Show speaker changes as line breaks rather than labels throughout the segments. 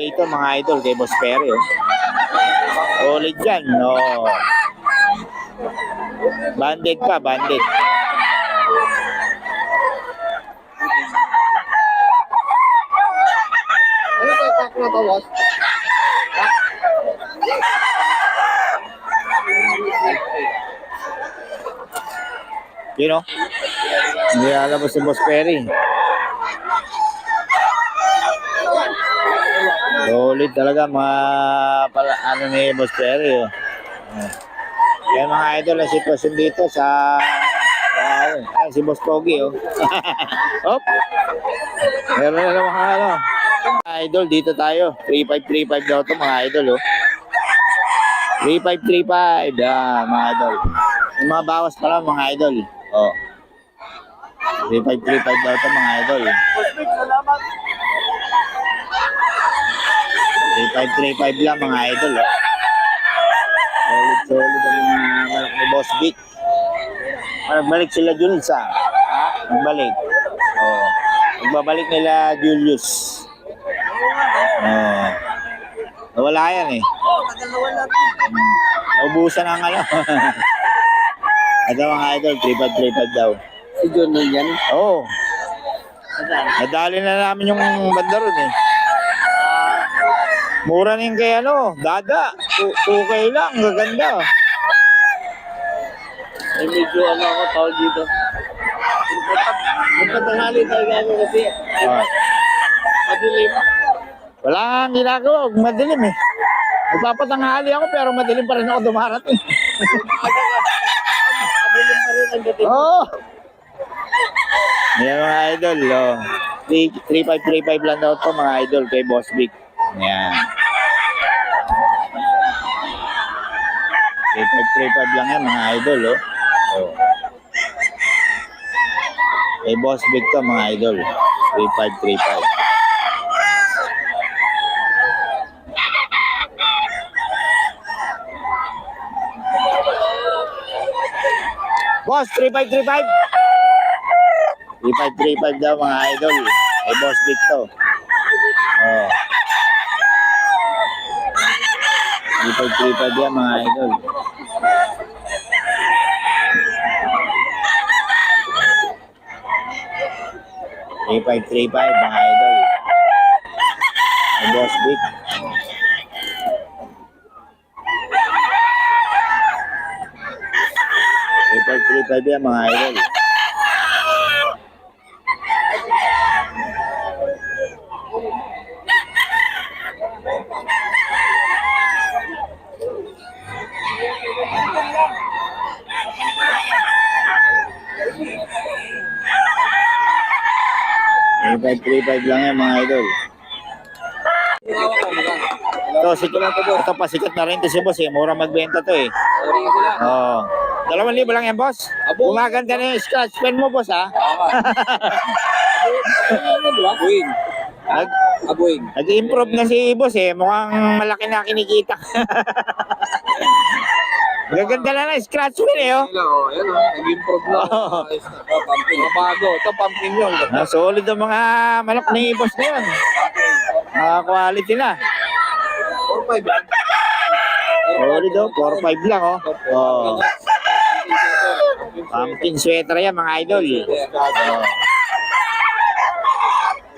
ito mga idol kay Boss Perry. Oh. Solid yan. No. Banded pa, banded.
Ano pack na to, boss?
You know? Hindi alam mo si Boss Perry. Solid talaga mga pala, ano ni Boss Perry. Oh. Kaya mga idol ang sitwasyon dito sa Wow. Ay, si Boss Pogi, oh. Hop. Meron na naman ano. Idol, dito tayo. 3535 daw to mga idol, oh. 3535, ah, mga idol. Yung mga bawas pa lang, mga idol. Oh. 3535 daw to mga idol. 3535 lang mga idol. Oh. Solid, solid ang mga malak ni Boss Vic. Magbalik sila Jules ah. Magbalik. Oh. Magbabalik nila Julius. Oh. Nawala yan eh. Hmm. Naubusan ang ano. Ito mga idol, 3535 daw.
Si John yan.
Oo. Oh. Nadali na namin yung banda ron eh. Mura na yung kay ano, dada. 2K lang, gaganda.
Ay, medyo ano ako tawag dito. Magpatangali tayo gano'n kasi.
Ah.
Madilim.
Wala nga ginagawa, madilim eh. Nagpapatanghali ako pero madilim pa rin ako dumarating.
Madilim pa rin ang dating.
Oo. Oh. Yan mga idol, oh. 3535 lang daw to mga idol kay Boss Big. Yan. 3535 lang yan mga idol, oh. oh. Kay Boss Big to mga idol. 3535. Boss, 3535. 3535 daw mga idol. Ay Boss Big to. Oh. 3535 yan mga idol. Three five three five mga idol. Boss Big. Three five three five yan mga idol. Three five three five lang yan mga idol. Ito, sikat, ito pa sikat na rin to si boss eh. Mura magbenta to eh.
Sila.
Oh. Dalawang libo lang yan, boss.
Abo.
Gumaganda na yung scratch pen mo, boss, ha?
Abuing.
Nag,
Abuing.
nag-improve na si boss, eh. Mukhang malaki na kinikita. Gaganda na na, scratch pen, eh, oh.
Sila, oh. Yan, oh. Nag-improve na.
Oo.
Ayos na. Oh, pumpkin. Mabago. Ito, pumpkin yun.
Ah, solid ang mga manok ni boss na yun. Mga quality na.
4-5 yan.
Solid, oh. 4-5 lang, oh. Oh. Pumpkin sweater yan, mga idol. Oh.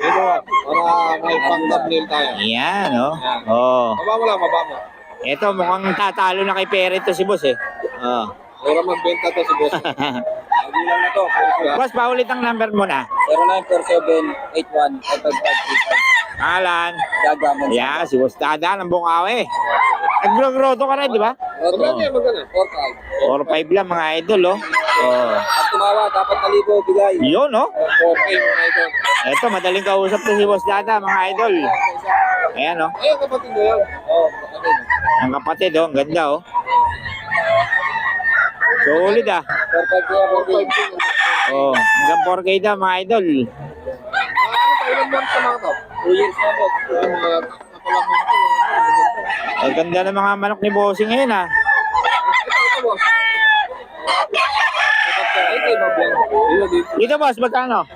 Ito, para may pang-thumbnail tayo.
Yan, oh. Oh.
Maba mo lang, maba mo.
Ito, mukhang tatalo na kay Perry to si boss, eh. Oh.
Para magbenta to si boss. Lagi lang na to.
boss, paulit ang number mo na.
0947-81-55535.
Alan.
Gagamon.
Yeah, si Boss Dada ng Bungawi. Nag-groto ka rin, di ba?
Magkano yan, magkano? 4-5.
4-5 lang mga idol, oh. Oh.
Pag tumawa, dapat na libo bigay.
Yun, oh.
4K mga ito.
Ito, madaling kausap to si Boss Dada, mga idol. Ayan, oh.
Ayun, kapatid mo yan. Kapatid.
Ang kapatid, oh. Ang ganda, oh. Solid, ah.
4-5 ko yan, 4-5
Oh, hanggang 4K daw, mga idol.
Ah, ano pa, ilan months na mga to? 2 years na po. Yung mga napalang mga to.
Ang ganda ng mga manok ni Bossing ngayon, ah.
Dito,
boss, magkano?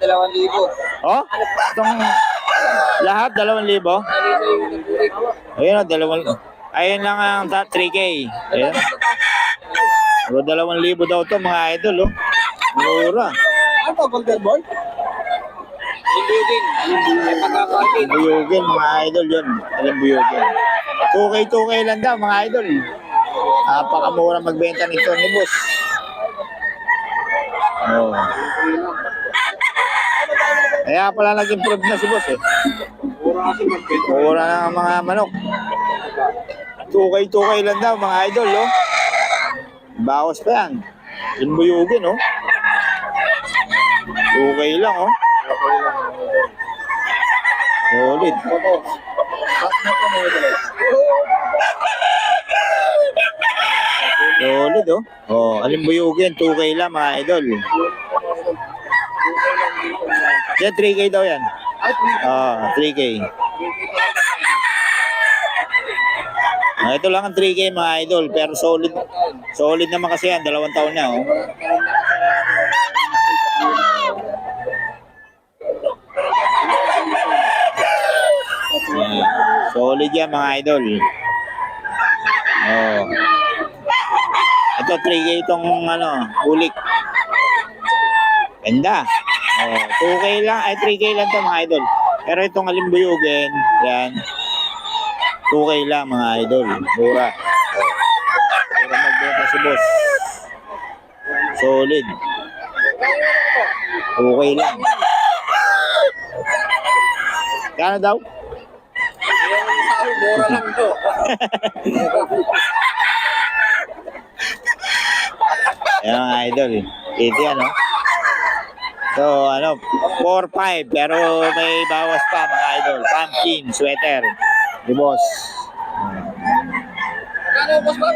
Dalawang libo.
Oh, itong Lahat, 2,000. Ayun o, dalawang... Ayun lang ang ta- 3K. Ayun. Pero 2,000 daw to mga idol, oh. Mura.
Ano to, Golden Boy? Hindi din. May pagkakalit.
Buyugin, mga idol yun. Alam buyugin. 2K, 2K lang daw, mga idol. Napakamura magbenta nito ni boss. Oh. Kaya pala nag-improve na si boss eh.
Mura
na ang mga manok. 2K, 2K lang daw, mga idol, oh. Bawas pa yan. Yung buyugin, oh. 2K lang, oh. Solid. Solid, oh. Oh, alimbuyugin, 2K lang, mga idol. Yan, 3K daw yan.
Ay,
Ah, 3K. Ah, ito lang ang 3K, mga idol. Pero solid. Solid naman kasi yan. Dalawang taon na, oh. Solid yan, mga idol. Oh. Ito, 3K itong, ano, ulik. Ganda. Oh, 2K lang, ay 3K lang to mga idol. Pero itong alimbuyugin, yan. 2K lang mga idol. Mura. Oh. Mura magbenta si boss. Solid. 2K lang. Kano daw?
mura lang to.
Ayan mga idol. Ito yan, no? So, ano, 4-5. Pero may bawas pa mga idol. Pumpkin, sweater. Di boss.
Kano, boss ba?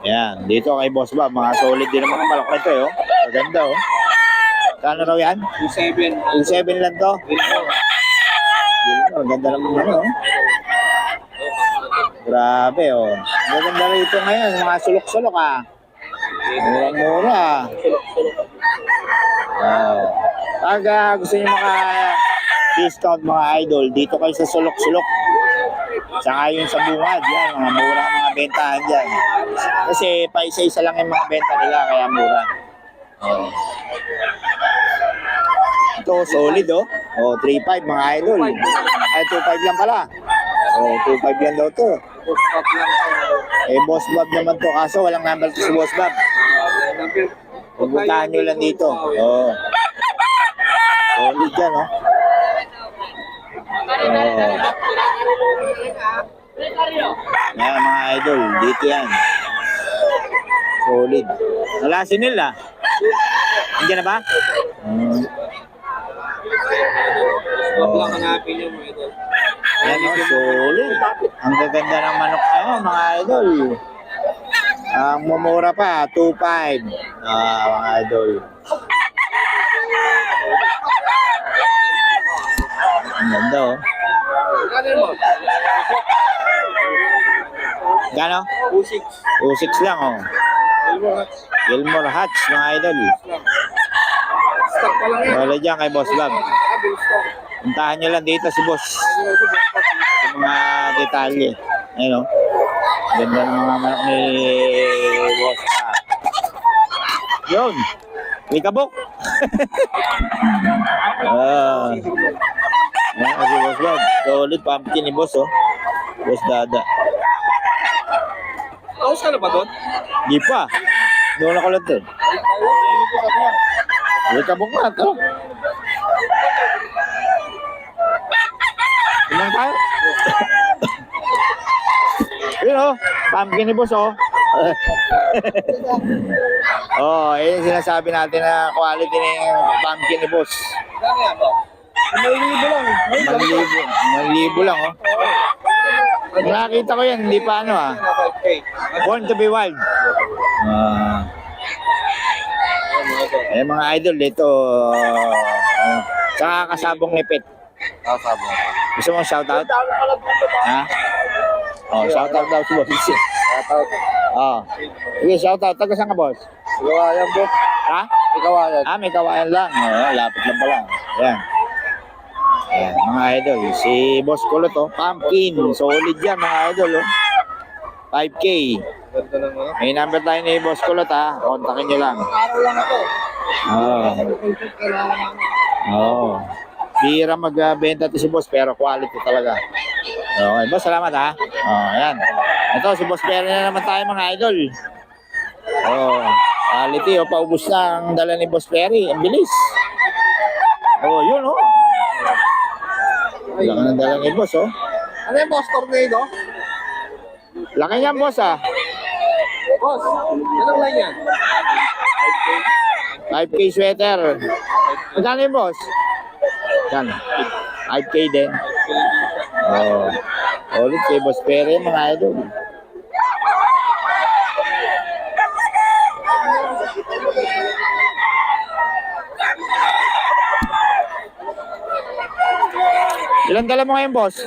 Yan, dito kay Boss Bob, mga solid din mga malak na ito, eh, oh. Maganda, oh. Kano raw yan?
2.7.
Yung 7 lang to. Yun, oh, ganda naman ano, oh. Grabe, oh. Maganda rito ngayon, mga sulok-sulok, ah. Mura-mura. Wow. Pag ah, gusto niyo maka discount mga idol, dito kayo sa sulok-sulok. Saka yung sa bungad, yan, mga mura mga bentahan dyan. Kasi pa isa-isa lang yung mga benta nila, kaya mura. Oh. Ito, solid oh. Oh, 3.5 mga idol. Ay, 2.5 lang pala. Oh, 2.5 lang daw to.
Boss Bob lang to.
Eh, Boss Bob naman to. Kaso walang number to si Boss Bob. Pupuntahan nyo lang dito. Oh. Solid yan, oh. Oh. Yan mga idol, dito yan. Solid. Wala si nila. Nandiyan na ba? Hmm.
Bob lang hanapin yung mga idol.
Yan o, solid. Ang gaganda ng manok na yun, mga idol. Ang mumura pa, 2.5. Ah, mga idol. Ang ganda oh. Gano?
2.6.
2.6 lang oh.
Gilmore Hats.
Gilmore Hats, mga idol.
Stock pa lang yan.
Wala dyan kay Boss
stock.
Puntahan nyo lang dito si Boss.
Ito,
mga detalye. Ayun oh. Ganda ng mga manok ni Boss Bob. Yun. May kabok. ah. Yan si Boss Bob. Solid pumpkin ni Boss oh. Boss Dada.
Tapos ka na ba doon?
Di pa. Doon ako lang din. May kabok na to. Ilang tayo? Yun oh. Pumpkin ni Boss oh. oh, yung sinasabi natin na quality ng pumpkin ni Boss.
Kano yan, boss? May libo lang.
Malibo, malibo lang oh. Nakakita ko yan, hindi pa ano ah.
5K.
Born to be wild. Ah. eh mga idol, ito. Uh, saka kasabong nipit.
Kasabo.
Gusto mo shoutout? Ha? Oh, shoutout daw si boss.
Shoutout.
Oh. Sige, shoutout. Taga saan ka, boss?
Gawa yan, boss.
Ha?
May kawayan.
Ah, may kawayan lang. Oo, lapit lang pala. Ayan. Ayan, mga idol. Si Boss Kulot, oh. Pumpkin. Solid yan, mga idol, oh. 5K.
Ganda ng ano.
May number tayo ni Boss Kulot, ha. Kontakin nyo lang.
Araw lang ako.
Oo.
Namin.
Oo. Bira magbenta to si Boss, pero quality talaga. Okay, Boss, salamat, ha. Oh, ayan. Ito, si Boss Perry na naman tayo, mga idol. Oh, quality, oh. Paubos na ang dala ni Boss Perry. Ang bilis. Oh, yun, oh. Laki ng dala ni Boss, oh.
Ano yung boss tornado?
Laki niyan, Boss, ah.
Boss, anong line yan?
5K sweater. Magkano yung Boss? Yan. 5K din. Oh. Ulit kay Boss Perry, mga idol. Ilan dala mo ngayon, boss?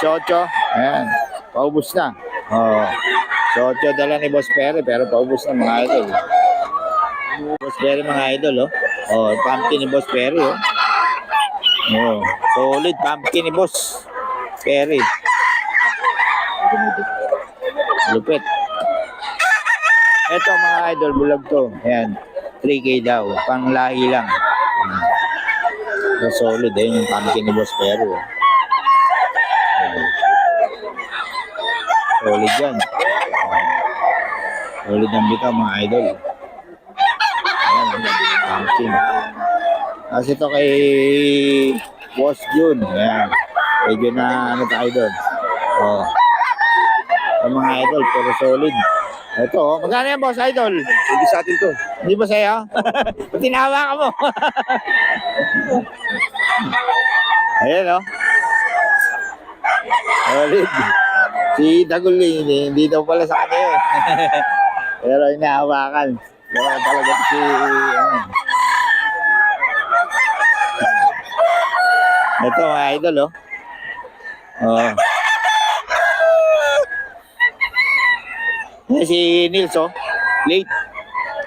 Si Ocho. Ayan. Paubos na. Oo. Si Ocho dala ni Boss Perry, pero paubos na mga idol. Boss Perry, mga idol, oh. Oh, pumpkin ni Boss Perry, oh. Oh, solid pumpkin ni Boss Perry. Lupit. Ito mga idol, bulag to. Ayan. 3K daw. Panglahi lang. Hmm. So, solid eh. Yung pumpkin ni Boss Perry. Oh. Ayan. Solid yan. Solid ang bitaw mga idol. Ayan. Pumpkin. Kasi ito kay Boss June. Ayan. Medyo na ano tayo doon. Oh. Ang mga idol, pero solid. Ito, oh. magkano yan, boss idol?
Hindi sa atin to.
Hindi ba sa'yo? Tinawa ka mo? Ayan, oh. Solid. Si Dagul, hindi, hindi daw pala sa kanya eh. pero inahawakan. Pero talaga si, ano. Ito, mga idol, oh. Oh. Si Nils, oh. Late.